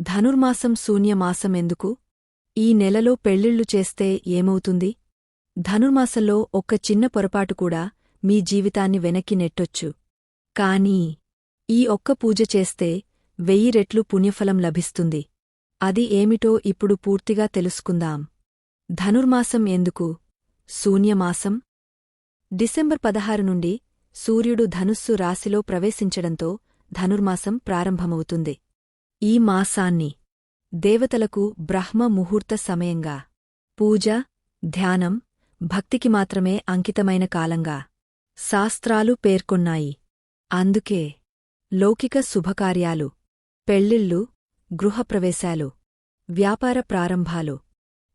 ధనుర్మాసం శూన్యమాసమెందుకు ఈ నెలలో పెళ్ళిళ్ళు చేస్తే ఏమవుతుంది? ధనుర్మాసంలో ఒక్క చిన్న పొరపాటు కూడా మీ జీవితాన్ని వెనక్కి నెట్టొచ్చు. కానీ ఈ ఒక్క పూజ చేస్తే వెయ్యి రెట్లు పుణ్యఫలం లభిస్తుంది. అది ఏమిటో ఇప్పుడు పూర్తిగా తెలుసుకుందాం. ధనుర్మాసం ఎందుకు? శూన్యమాసం? డిసెంబర్ పదహారు నుండి సూర్యుడు ధనుస్సు రాశిలో ప్రవేశించడంతో ధనుర్మాసం ప్రారంభమవుతుంది. ఈ మాసాన్ని దేవతలకు బ్రహ్మ ముహూర్త సమయంగా పూజ ధ్యానం భక్తికి మాత్రమే అంకితమైన కాలంగా శాస్త్రాలు పేర్కొన్నాయి. అందుకే లౌకిక శుభకార్యాలు పెళ్ళిళ్ళు గృహప్రవేశాలు వ్యాపార ప్రారంభాలు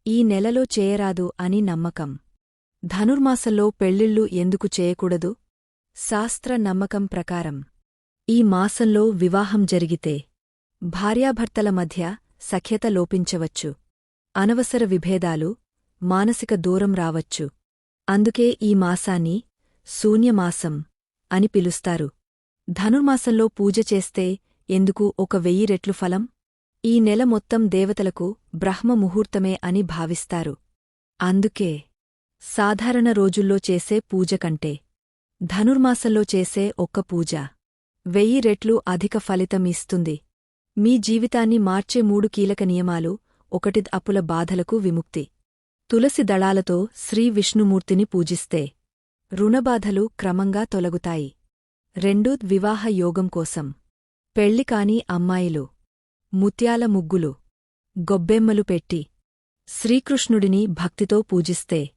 ఈ నెలలో చేయరాదు అని నమ్మకం. ధనుర్మాసంలో పెళ్ళిళ్ళు ఎందుకు చేయకూడదు? శాస్త్ర నమ్మకం ప్రకారం ఈ మాసంలో వివాహం జరిగితే భార్యాభర్తల మధ్య సఖ్యత లోపించవచ్చు. అనవసర విభేదాలు మానసిక దూరం రావచ్చు. అందుకే ఈ మాసాన్ని శూన్యమాసం అని పిలుస్తారు. ధనుర్మాసంలో పూజ చేస్తే ఎందుకు ఒక వెయ్యి రెట్లు ఫలం? ఈ నెల మొత్తం దేవతలకు బ్రహ్మ ముహూర్తమే అని భావిస్తారు. అందుకే సాధారణ రోజుల్లో చేసే పూజ కంటే ధనుర్మాసంలో చేసే ఒక్క పూజ వెయ్యి రెట్లు అధిక ఫలితం ఇస్తుంది. మీ జీవితాన్ని మార్చే మూడు కీలక నియమాలు ఒకటి అప్పుల బాధలకు విముక్తి. తులసి దళాలతో శ్రీ విష్ణుమూర్తిని పూజిస్తే రుణబాధలు క్రమంగా తొలగుతాయి. రెండు వివాహ యోగం కోసం. పెళ్ళికాని అమ్మాయిలు ముత్యాల ముగ్గులు గొబ్బెమ్మలు పెట్టి శ్రీకృష్ణుడిని భక్తితో పూజిస్తే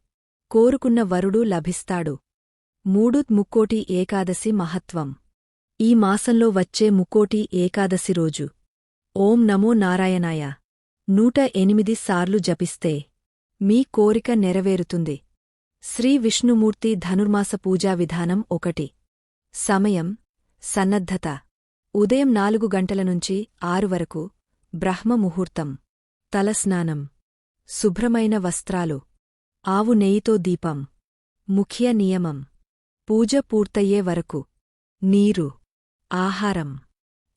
కోరుకున్న వరుడు లభిస్తాడు. మూడు ముక్కోటి ఏకాదశి మహత్వం. ఈ మాసంలో వచ్చే ముక్కోటి ఏకాదశి రోజు. ఓం నమో నారాయణాయ. నూట ఎనిమిది సార్లు జపిస్తే మీ కోరిక నెరవేరుతుంది. శ్రీ విష్ణుమూర్తి ధనుర్మాస పూజా విధానం ఒకటి. సమయం సన్నద్ధత. ఉదయం నాలుగు గంటల నుంచి ఆరు వరకు బ్రహ్మ ముహూర్తం తలస్నానం. శుభ్రమైన వస్త్రాలు. ఆవు నెయ్యితో దీపం. ముఖ్య నియమం. పూజ పూర్తయ్యే వరకు. నీరు. ఆహారం.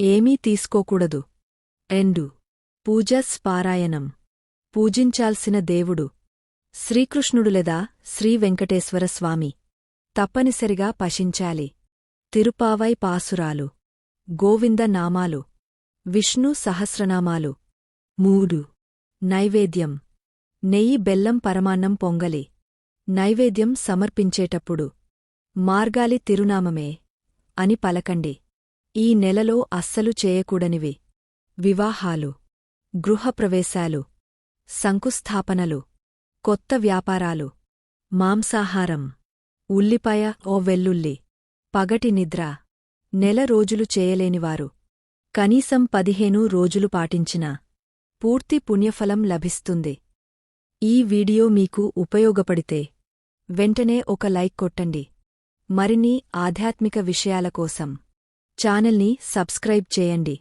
ఏమీ తీసుకోకూడదు. ఎండు. పూజస్పారాయణం పూజించాల్సిన దేవుడు. శ్రీకృష్ణుడు లేదా శ్రీవెంకటేశ్వర స్వామి. తప్పనిసరిగా పశించాలి. తిరుపావై పాసురాలు. గోవింద నామాలు. విష్ణు సహస్రనామాలు. మూడు. నైవేద్యం. నెయ్యి బెల్లం పరమాన్నం పొంగలి. నైవేద్యం సమర్పించేటప్పుడు. మార్గాలి తిరునామమే. అని పలకండి. ఈ నెలలో అస్సలు చేయకూడనివి. వివాహాలు గృహప్రవేశాలు శంకుస్థాపనలు కొత్త వ్యాపారాలు మాంసాహారం ఉల్లిపాయ ఓ వెల్లుల్లి పగటి నిద్ర నెల రోజులు చేయలేనివారు కనీసం పదిహేను రోజులు పాటించిన పూర్తి పుణ్యఫలం లభిస్తుంది. ఈ వీడియో మీకు ఉపయోగపడితే వెంటనే ఒక లైక్ కొట్టండి. మరిన్ని ఆధ్యాత్మిక విషయాల కోసం ఛానల్ని సబ్స్క్రైబ్ చేయండి.